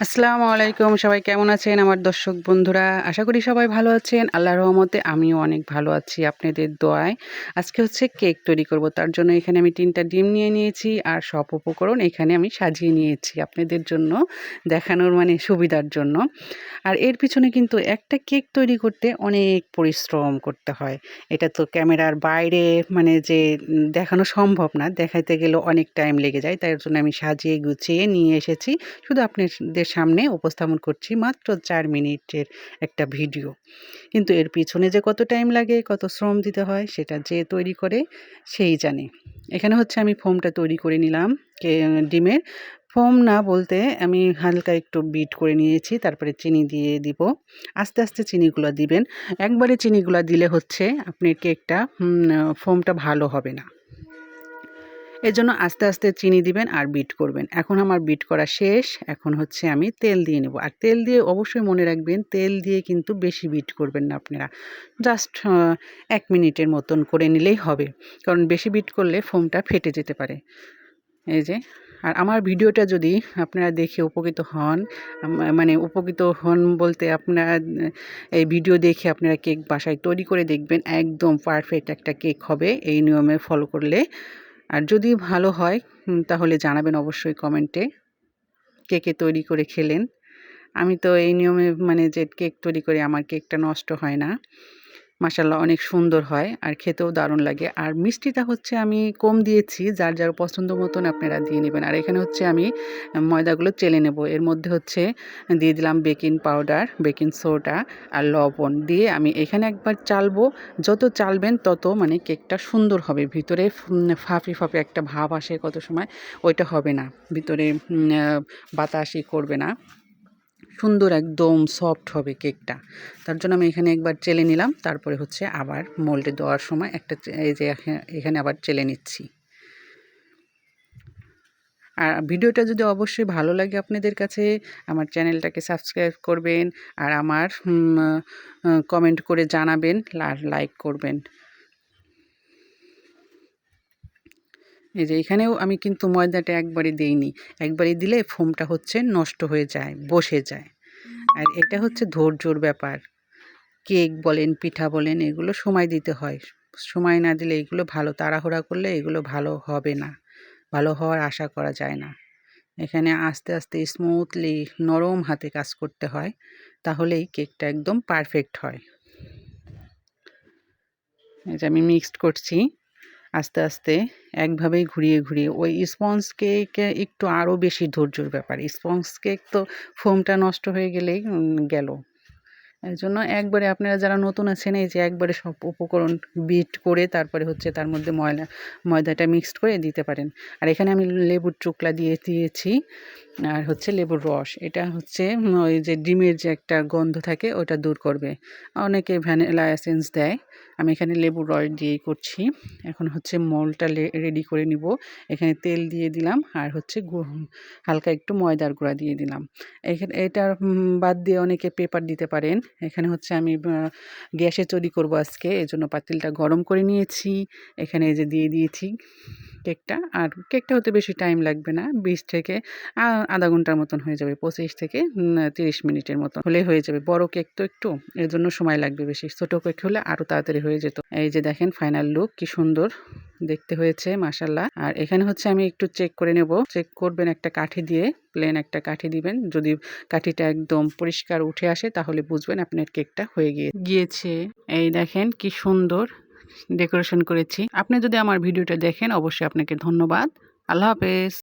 আসসালামু আলাইকুম, সবাই কেমন আছেন আমার দর্শক বন্ধুরা? আশা করি সবাই ভালো আছেন। আল্লাহর রহমতে আমিও অনেক ভালো আছি আপনাদের দোয়ায়। আজকে হচ্ছে কেক তৈরি করব, তার জন্য এখানে আমি তিনটা ডিম নিয়ে নিয়েছি আর সব উপকরণ এখানে আমি সাজিয়ে নিয়েছি আপনাদের জন্য, দেখানোর মানে সুবিধার জন্য। আর এর পিছনে কিন্তু একটা কেক তৈরি করতে অনেক পরিশ্রম করতে হয়। এটা তো ক্যামেরার বাইরে মানে যে দেখানো সম্ভব না, দেখাইতে গেলে অনেক টাইম লেগে যায়, তাই জন্য আমি সাজিয়ে গুছিয়ে নিয়ে এসেছি। শুধু আপনাদের সামনে উপস্থাপন করছি মাত্র চার মিনিটের একটা ভিডিও। কিন্তু এর পিছনে যে কত টাইম লাগে, কত শ্রম দিতে হয়, সেটা যে তৈরি করে সেই জানে। এখানে হচ্ছে আমি ফোমটা তৈরি করে নিলাম ডিমের। ফোম না বলতে আমি হালকা একটু বিট করে নিয়েছি, তারপরে চিনি দিয়ে দিব। আস্তে আস্তে চিনিগুলো দিবেন। একবারে চিনিগুলো দিলে হচ্ছে আপনার কেকটা ফোমটা ভালো হবে না। এর জন্য আস্তে আস্তে চিনি দিবেন আর বিট করবেন। এখন আমার বিট করা শেষ। এখন হচ্ছে আমি তেল দিয়ে নেব। আর তেল দিয়ে অবশ্যই মনে রাখবেন, তেল দিয়ে কিন্তু বেশি বিট করবেন না আপনারা। জাস্ট এক মিনিটের মতন করে নিলেই হবে। কারণ বেশি বিট করলে ফোমটা ফেটে যেতে পারে। এই যে, আর আমার ভিডিওটা যদি আপনারা দেখে উপকৃত হন মানে উপকৃত হন বলতে আপনারা, এই ভিডিও দেখে আপনারা কেক বাসায় তৈরি করে দেখবেন, একদম পারফেক্ট একটা কেক হবে। এই নিয়মে ফলো করলে আর যদি ভালো হয় তাহলে জানাবেন অবশ্যই কমেন্টে। কে কে তৈরি করে খেলেন। আমি তো এই নিয়মে মানে যে কেক তৈরি করে, আমার কেকটা নষ্ট হয় না। মাসাল্লাহ অনেক সুন্দর হয় আর খেতেও দারুণ লাগে। আর মিষ্টিটা হচ্ছে আমি কম দিয়েছি, যার যার পছন্দ মতন আপনারা দিয়ে নেবেন। আর এখানে হচ্ছে আমি ময়দাগুলো চেলে নেব। এর মধ্যে হচ্ছে দিয়ে দিলাম বেকিং পাউডার, বেকিং সোডা আর লবণ দিয়ে আমি এখানে একবার চালবো। যত চালবেন তত মানে কেকটা সুন্দর হবে। ভিতরে ফাঁপি ফাঁপি একটা ভাব আসে কত সময়, ওইটা হবে না। ভিতরে বাতাসই করবে না। সুন্দর একদম সফট হবে কেকটা তার জন্য আমি এখানে একবার চেলে নিলাম, তারপরে হচ্ছে আবার মোল্ডে দেওয়ার সময় একটা এই যে এখানে আবার চেলে নিচ্ছি। আর ভিডিওটা যদি অবশ্যই ভালো লাগে আপনাদের কাছে, আমার চ্যানেলটাকে সাবস্ক্রাইব করবেন আর আমার কমেন্ট করে জানাবেন আর লাইক করবেন। এই যে এখানেও আমি কিন্তু ময়দাটা একবারে দেইনি। একবারে দিলে ফোমটা হচ্ছে নষ্ট হয়ে যায়, বসে যায়। আর এটা হচ্ছে ধৈর্যর ব্যাপার। কেক বলেন, পিঠা বলেন, এগুলো সময় দিতে হয়। সময় না দিলে এগুলো ভালো, তাড়াহুড়া করলে এগুলো ভালো হবে না। ভালো হওয়ার আশা করা যায় না। এখানে আস্তে আস্তে স্মুথলি নরম হাতে কাজ করতে হয়, তাহলেই কেকটা একদম পারফেক্ট হয়। এই যে আমি মিক্সড করছি। আস্তে আস্তে একভাবেই ঘুরিয়ে ঘুরিয়ে ওই স্পঞ্জ কেক একটু আরও বেশি ধৈর্যর ব্যাপার। স্পঞ্জ কেক তো ফোমটা নষ্ট হয়ে গেলেই গেল। এর জন্য একবারে আপনারা যারা নতুন আছেন, এই যে একবারে সব উপকরণ বিট করে তারপরে হচ্ছে তার মধ্যে ময়লা, ময়দাটা মিক্সড করে দিতে পারেন। আর এখানে আমি লেবুর চোকলা দিয়ে দিয়েছি। আর হচ্ছে লেবুর রস। এটা হচ্ছে ওই যে ডিমের যে একটা গন্ধ থাকে, ওটা দূর করবে। অনেকে ভ্যানিলা এসেন্স দেয়। আমি এখানে লেবুর রস দিয়েই করছি। এখন হচ্ছে মলটা রেডি করে নিব। এখানে তেল দিয়ে দিলাম আর হচ্ছে হালকা একটু ময়দার গুঁড়া দিয়ে দিলাম। এখানে এটার বাদ দিয়ে অনেকে পেপার দিতে পারেন। এখানে হচ্ছে আমি গ্যাসে তৈরি করব আজকে। এই জন্য পাতিলটা গরম করে নিয়েছি। এখানে এই যে দিয়ে দিয়েছি কেকটা। আর কেকটা হতে বেশি টাইম লাগবে না। বিশ থেকে আধা ঘণ্টার মতন হয়ে যাবে, পঁচিশ থেকে তিরিশ মিনিটের মতন হলে হয়ে যাবে। বড় কেক তো একটু, এর জন্য সময় লাগবে বেশি। ছোট কেক হলে আরও তাড়াতাড়ি হয়ে যেত। এই যে দেখেন ফাইনাল লুক কি সুন্দর দেখতে হয়েছে মাসাল্লাহ আর এখানে হচ্ছে আমি একটু চেক করে নেব। চেক করবেন একটা কাঠি দিয়ে প্লেন একটা কাঠি দিবেন। যদি কাঠিটা একদম পরিষ্কার উঠে আসে, তাহলে বুঝবেন আপনার কেকটা হয়ে গিয়ে গিয়েছে। এই দেখেন, কি সুন্দর ডেকোরেশন করেছি। আপনি যদি আমার ভিডিওটা দেখেন, অবশ্যই আপনাকে ধন্যবাদ। আল্লাহ হাফেজ।